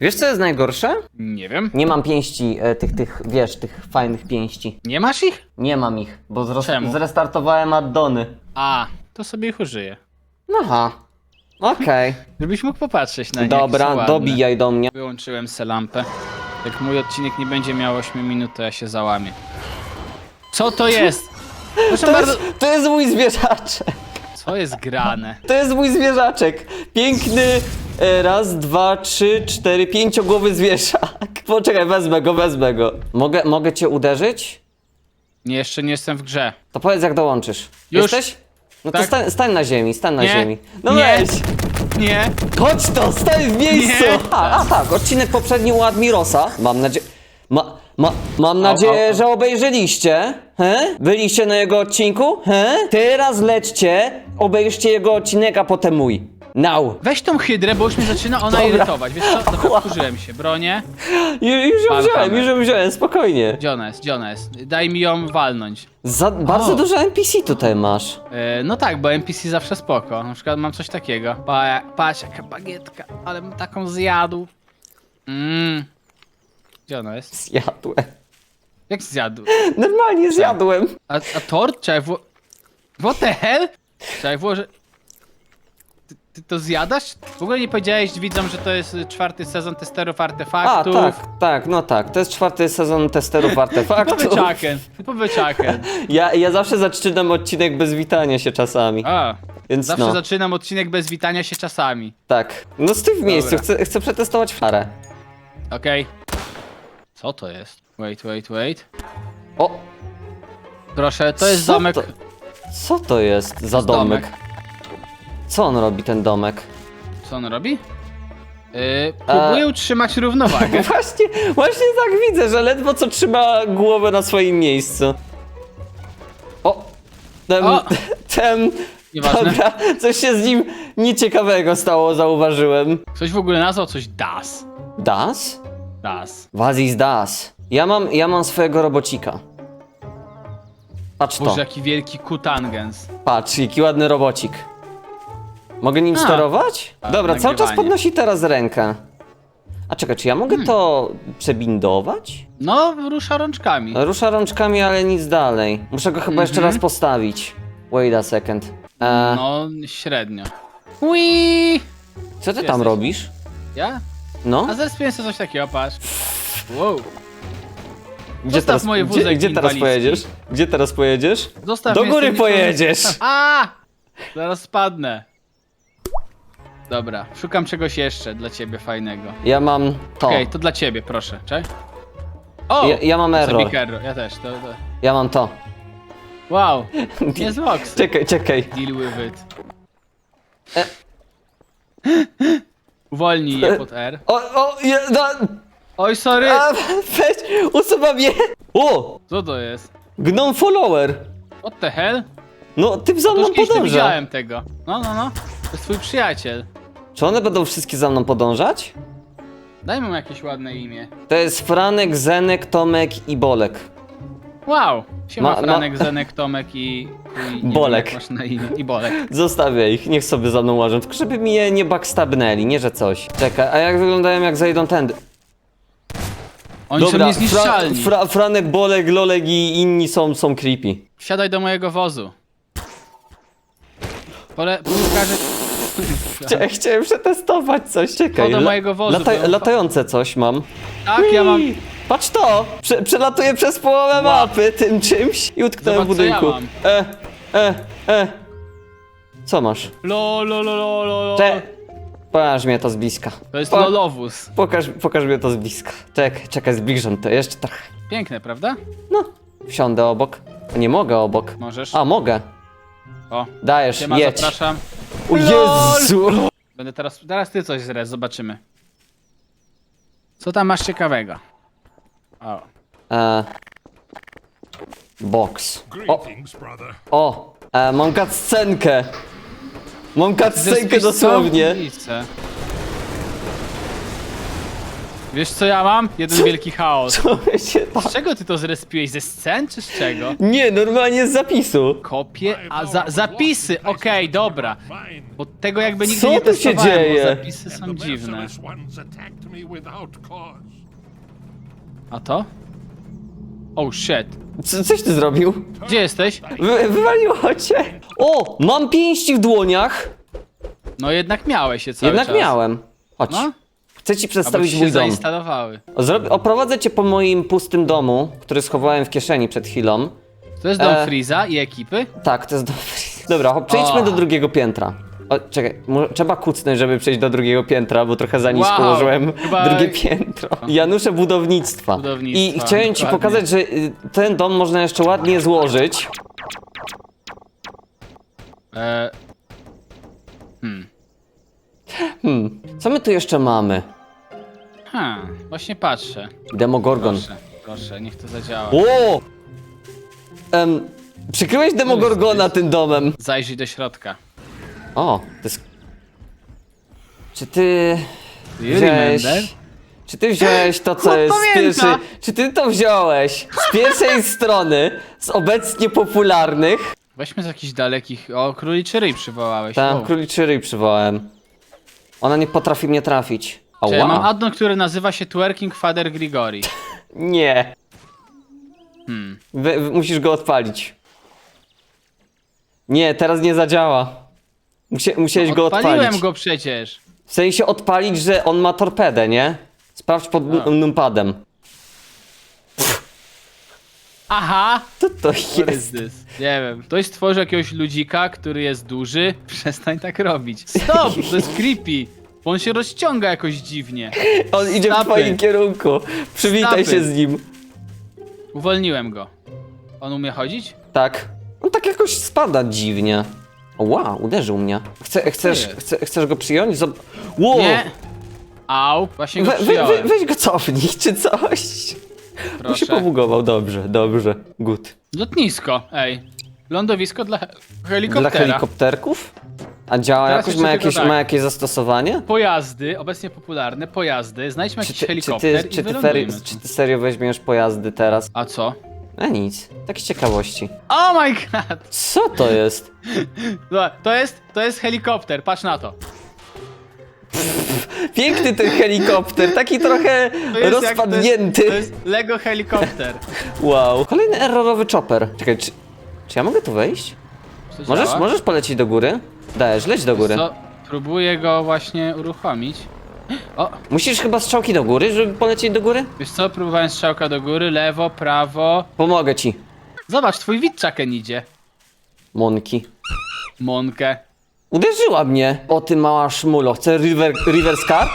Wiesz co jest najgorsze? Nie wiem. Nie mam pięści, e, tych, tych, wiesz, tych fajnych pięści. Nie masz ich? Nie mam ich, bo Czemu? zrestartowałem addony. A, to sobie ich użyję. Aha, okej. Żebyś mógł popatrzeć na nie. jakie są Dobra, ładne. dobijaj do mnie. Wyłączyłem se lampę. Jak mój odcinek nie będzie miał 8 minut, to ja się załamię. Co to jest? Proszę To bardzo. jest, to jest mój zwierzaczek. Co jest grane? To jest mój zwierzaczek. Piękny, e, raz, dwa, trzy, cztery, pięciogłowy zwierzak. Poczekaj, wezmę go, wezmę go. Mogę, mogę cię uderzyć? Nie, jeszcze nie jestem w grze. To powiedz jak dołączysz. Już. Jesteś? No to Tak. stań, stań na ziemi, stań na Nie. ziemi. No Nie. weź! Nie. Chodź to, stań w miejscu! Nie. A, a tak, odcinek poprzedni u Admirosa. Mam nadzieję... Ma, ma, mam nadzieję, au, au. że obejrzeliście. He? Byliście na jego odcinku? He? Teraz lećcie, obejrzcie jego odcinek, a potem mój. Now! Weź tą hydrę, bo już mnie zaczyna ona Dobra. irytować. Wiesz co? Dobra, wkurzyłem się. Bronię. Ju, już ją Pan wziąłem, już ją wziąłem, spokojnie. Gdzie ona jest? Gdzie ona jest? Daj mi ją walnąć. Za, bardzo dużo NPC tutaj masz. E, no tak, bo NPC zawsze spoko. Na przykład mam coś takiego. Pa, patrz, jaka bagietka. Ale bym taką zjadł. Mmm. Gdzie ona jest? Zjadłem. Jak zjadł? Normalnie zjadłem. A, a tort? Wło... What the hell? Trzeba włożyć... Ty, to zjadasz? W ogóle nie powiedziałeś widzom, że to jest czwarty sezon testerów A, artefaktów. tak, tak, no tak. To jest czwarty sezon testerów artefaktów. Powyczaken, powyczaken. Ja, ja zawsze zaczynam odcinek bez witania się czasami. A, Więc zawsze no, zaczynam odcinek bez witania się czasami. tak. No stój w miejscu, Dobra. chcę, chcę przetestować farę. Okej. Co to jest? Wait, wait, wait. O! Proszę, to jest co domek. To, co to jest za domek? domek. Co on robi, ten domek? Co on robi? Yy, próbuję utrzymać równowagę. Właśnie, właśnie tak widzę, że ledwo co trzyma głowę na swoim miejscu. O! Tem, O! tem, Nieważne. dobra, coś się z nim nieciekawego stało, zauważyłem. Ktoś w ogóle nazwał coś Das. Das? Das. Was das? Ja mam, ja mam swojego robocika. Patrz to, Boże, jaki wielki kutangens. patrz, jaki ładny robocik. Mogę nim A. sterować? A, Dobra, cały czas nagrywanie. Hmm. podnosi teraz rękę. A czekaj, czy ja mogę to przebindować? No, rusza rączkami. Rusza rączkami, ale nic dalej. Muszę go chyba jeszcze Mhm. raz postawić. Wait a second. E, No, średnio. Ui! co ty tam jesteś? robisz? Ja? No? A zaraz sobie coś takiego, patrz. Wow. Gdzie zostaw teraz, moje gdzie, wózek gdzie teraz inwalidzki. pojedziesz? Gdzie teraz pojedziesz? Zostaw Do mnie z góry tymi pojedziesz! A! Zaraz spadnę. Dobra, szukam czegoś jeszcze dla ciebie fajnego. Ja mam to. Okej, to dla ciebie, proszę. Cześć. O! Ja, ja mam error. Error. Ja też, to, to. Ja mam to. Wow, nie z Voxy. Czekaj, czekaj. Deal with it. E. Uwolnij je pod R. O, o, je, no, Oj, sorry! a, weź, usuwam je. O, Co to jest? gnome follower. What the hell? No, ty za mną już kiedyś nie podąża. widziałem tego. No, no, no. To jest twój przyjaciel. Czy one będą wszystkie za mną podążać? Daj mu jakieś ładne imię. To jest Franek, Zenek, Tomek i Bolek. Wow! Siema Ma- ma- Franek, Zenek, Tomek i... i nie Bolek. Wiem, jak masz na imię. I Bolek. Zostawię ich, niech sobie za mną łażą, tylko żeby mi je nie backstabnęli, nie że coś. Czekaj, a jak wyglądają jak zejdą tędy? Oni są niezniszczalni. Fra, fra, Franek, Bolek, Lolek i inni są, są creepy. Wsiadaj do mojego wozu. Pole... Pokażę... Chcia, chciałem przetestować coś, czekaj. To do mojego wozu, latające coś mam. Tak, ja mam... Ui, Patrz to! Prze, przelatuję przez połowę mapy tym czymś i utknąłem w Zobacz, co ja budynku. mam. E, e, e. Co masz? Lo, lo, lo, lo, lo, lo. Cze... Pokaż mnie to z bliska. To jest Po- Lolowóz. Pokaż, pokaż mnie to z bliska. Czekaj, czekaj, zbliżam to jeszcze trochę. Piękne, prawda? No, wsiądę obok. Nie mogę obok. Możesz. A, mogę. O, Dajesz, siema, jedź. zapraszam. O Jezu! Będę teraz... Teraz ty coś zrez, zobaczymy. Co tam masz ciekawego? O. E, box. O, Greetings, brother. o, e, mam cutscenkę. Mam cutscenkę dosłownie. Wiesz co ja mam? Jeden wielki chaos. Co się tam... Z czego ty to zrespiłeś? Ze scen czy z czego? Nie, normalnie z zapisu. Kopie, a za, zapisy, okej, dobra. Bo tego jakby nigdy Co nie tu się testowałem, dzieje? Bo zapisy są dziwne. A to? Oh shit. Co, coś ty zrobił? Gdzie jesteś? Wy, wywaliło cię. O, mam pięści w dłoniach. No jednak miałeś się cały Jednak czas. miałem. Chodź. No? Chcę ci przedstawić mój dom. zainstalowały. Zrob- oprowadzę cię po moim pustym domu, który schowałem w kieszeni przed chwilą. To jest dom E. Freeza i ekipy? Tak, to jest dobry. Dobra, hop, przejdźmy O. do drugiego piętra. O, czekaj, mu- trzeba kucnąć, żeby przejść do drugiego piętra, bo trochę za nisko Wow, ułożyłem chyba- drugie piętro. Janusze budownictwa. Budownictwa, I chciałem ci dokładnie. pokazać, że y, ten dom można jeszcze ładnie złożyć. E... Hmm. Hmm, co my tu jeszcze mamy? Hmm, właśnie patrzę. Demogorgon. Proszę, proszę, niech to zadziała. O! Em, przykryłeś Demogorgona tym domem. Zajrzyj do środka. O, to jest... Czy ty... Remember? Wziąłeś... Czy ty wziąłeś to, co jest z pamięta. pierwszej... Czy ty to wziąłeś z pierwszej strony, z obecnie popularnych? Weźmy z jakichś dalekich... O, króliczy ryj przywołałeś. Tam wow. króliczy ryj przywołałem. Ona nie potrafi mnie trafić. Mam wow. addon, który nazywa się Twerking Father Grigori. Nie. Hmm. Musisz go odpalić. Nie, teraz nie zadziała. Musie, musiałeś go Odpaliłem odpalić. go przecież. W sensie odpalić, że on ma torpedę, nie? Sprawdź pod A. n- numpadem. Aha! Co to What is jest? this? Nie wiem. Ktoś stworzył jakiegoś ludzika, który jest duży. Przestań tak robić. Stop! To jest creepy. Bo on się rozciąga jakoś dziwnie. On idzie w twoim kierunku. Przywitaj Stopy. się z nim. Uwolniłem go. On umie chodzić? Tak. On tak jakoś spada dziwnie. O, wow, uderzył mnie. Chce, chcesz, jest? chce, chcesz go przyjąć? Zob wow. Nie. Au, właśnie go We, we, we, przyjąłem. weź go cofnij, czy coś. Bo się Proszę. pobugował, dobrze, dobrze, good. Lotnisko, ej. Lądowisko dla he- Dla helikoptera. helikopterków? A działa Teraz jakoś, jeszcze ma tylko jakieś, tak. ma jakieś zastosowanie? Pojazdy, obecnie popularne, pojazdy. Znajdźmy Czy jakiś ty, czy, helikopter ty, i czy, ty czy ty serio weźmiesz pojazdy teraz? A co? A nic, takie ciekawości. Oh my god! Co to jest? Dobra, To jest, to jest helikopter, patrz na to. Piękny ten helikopter, taki trochę To jest jak- rozpadnięty. To jest, to jest Lego helikopter. Wow. Kolejny errorowy chopper. Czekaj, czy, czy ja mogę tu wejść? Możesz, działa? możesz polecieć do góry? Dajesz, leć do góry. Co? Próbuję go właśnie uruchomić. O, Musisz chyba strzałki do góry, żeby polecieć do góry? wiesz co? Próbowałem strzałka do góry, lewo, prawo. Pomogę ci, Zobacz, twój Witchaken idzie. Monki. Monkę. Uderzyła mnie. O ty mała szmulo. Chcę river, reverse card?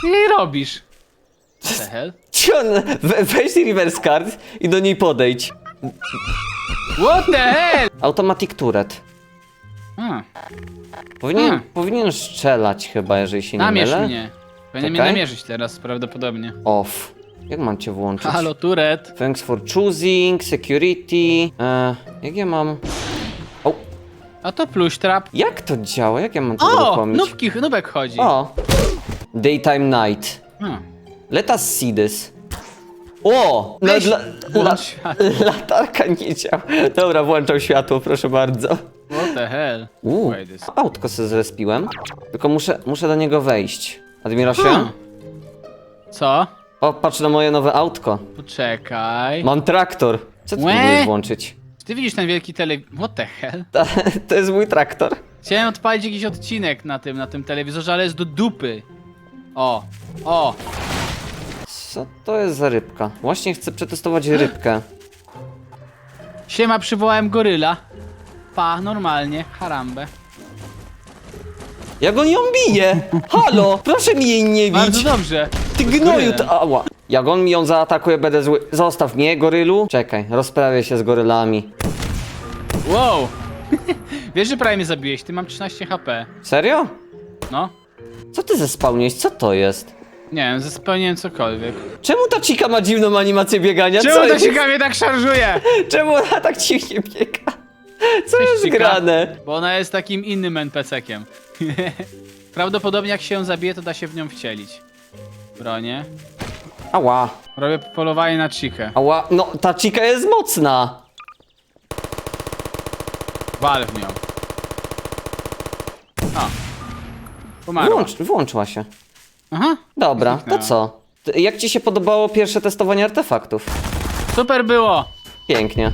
Co jej robisz? The hell? We, weź reverse card i do niej podejdź. What the hell? Automatic turret. A, Powinien, Hmm. powinien strzelać chyba, jeżeli się nie namierz mylę. mnie. Powinien mnie Czekaj. namierzyć teraz prawdopodobnie. Off. Jak mam cię włączyć? Halo, Turet. Thanks for choosing, security. E, jak ja mam... O, A to plush trap. jak to działa? Jak ja mam to O! uruchomić? Nubki, nubek chodzi. O! Daytime night. A, Let us see this. O! No, Weź, dla, włącz la, światło. latarka nie działa. Dobra, włączam światło, proszę bardzo. What the hell? Uuu, Wait this. autko sobie zrespiłem. Tylko muszę, muszę do niego wejść. Admirosie? Hmm. Co? O, patrz na moje nowe autko. Poczekaj. Mam traktor. Co ty Łe? próbujesz włączyć? Czy ty widzisz ten wielki tele... What the hell? To, to jest mój traktor. Chciałem odpalić jakiś odcinek na tym, na tym telewizorze, ale jest do dupy. O, o. Co to jest za rybka? Właśnie chcę przetestować rybkę. Siema, przywołałem goryla. Pa, normalnie, harambę. Jak on ją bije! Halo! Proszę mi jej nie Bardzo bić! dobrze. Ty gnoju! To, ała! Jak on mi ją zaatakuje, będę zły. Zostaw mnie, gorylu. Czekaj, rozprawię się z gorylami. Wow. Wiesz, że prawie mnie zabiłeś, ty mam 13 HP. Serio? No. Co ty zespałniłeś? Co to jest? Nie wiem, spełniłem cokolwiek. Czemu ta cika ma dziwną animację biegania? Czemu to jest? mnie tak szarżuje? Czemu ona tak dziwnie biega? Co Cześć, jest Cika. grane? Bo ona jest takim innym NPC-kiem. Prawdopodobnie jak się ją zabije, to da się w nią wcielić. Bronię. Ała, Robię polowanie na chikę. ała, no ta chica jest mocna. Wal w nią. O. Pomarła. Wyłącz, wyłączyła się. Aha. Dobra, to co? Jak ci się podobało pierwsze testowanie artefaktów? Super było! Pięknie.